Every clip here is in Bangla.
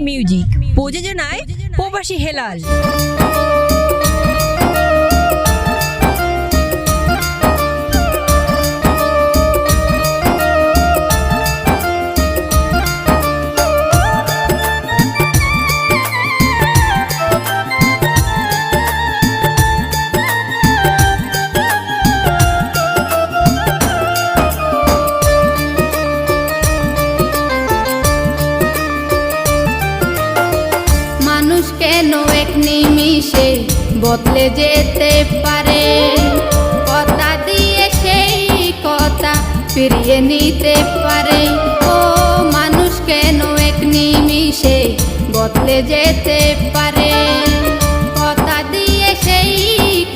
মিউজিক প্রযোজনায় প্রবাসী হেলাল কেন এক নিমিষে বদলে যেতে পারে। কথা দিয়ে সেই কথা ফিরিয়ে নিতে পারে। ও মানুষ কেন এক নিমিষে বদলে যেতে পারে? কথা দিয়ে সেই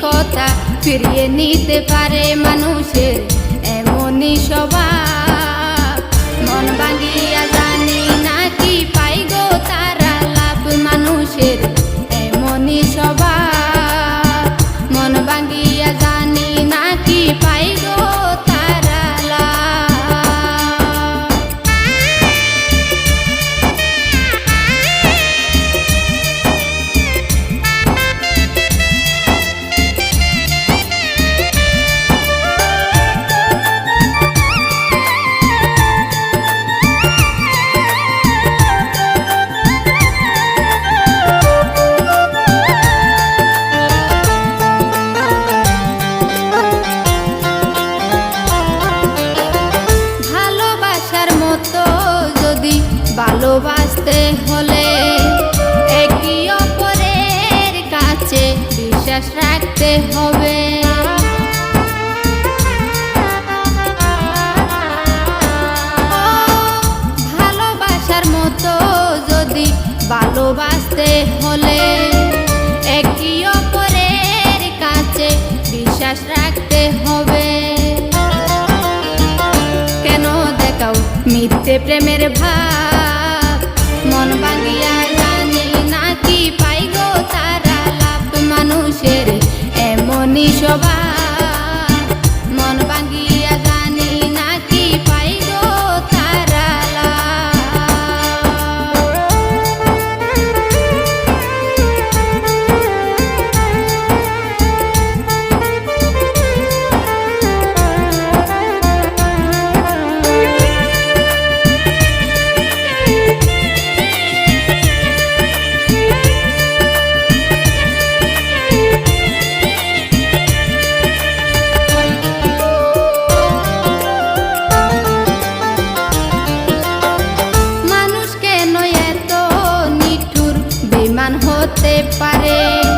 কথা ফিরিয়ে নিতে পারে মানুষের ভালোবাসতে হলে একে অপরের কাছে বিশ্বাস রাখতে হবে। ভালোবাসার মতো যদি ভালোবাসতে হলে একে অপরের কাছে বিশ্বাস রাখতে হবে। কেন দেখাও মিথ্যে প্রেমের ভাব? এমনই হতে পারে।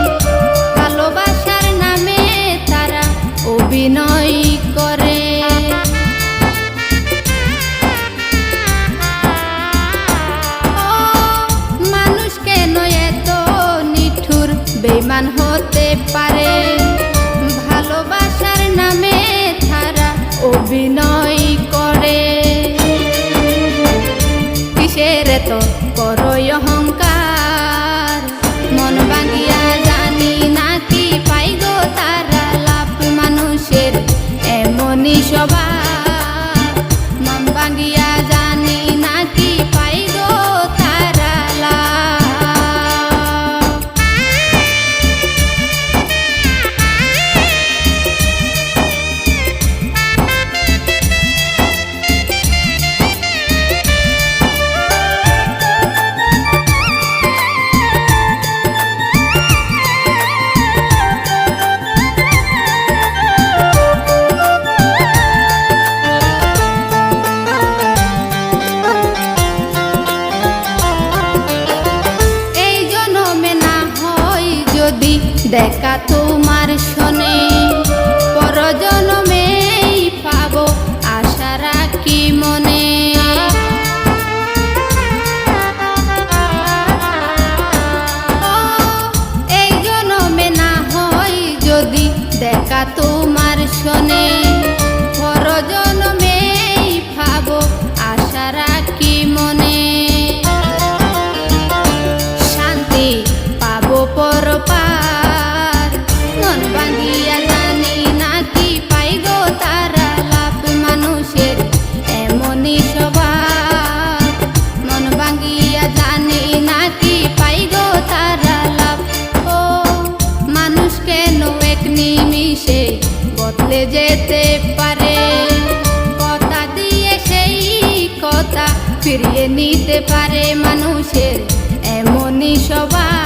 las দেখা তোমার শোনে, পরজনমে পাবো আশা রাখি মনে। এই জনমে না হয় যদি দেখা তোমার শোনে। যেতে পারে। কথা দিয়ে সেই কথা ফিরিয়ে নিতে পারে মানুষের। এমনই সবাই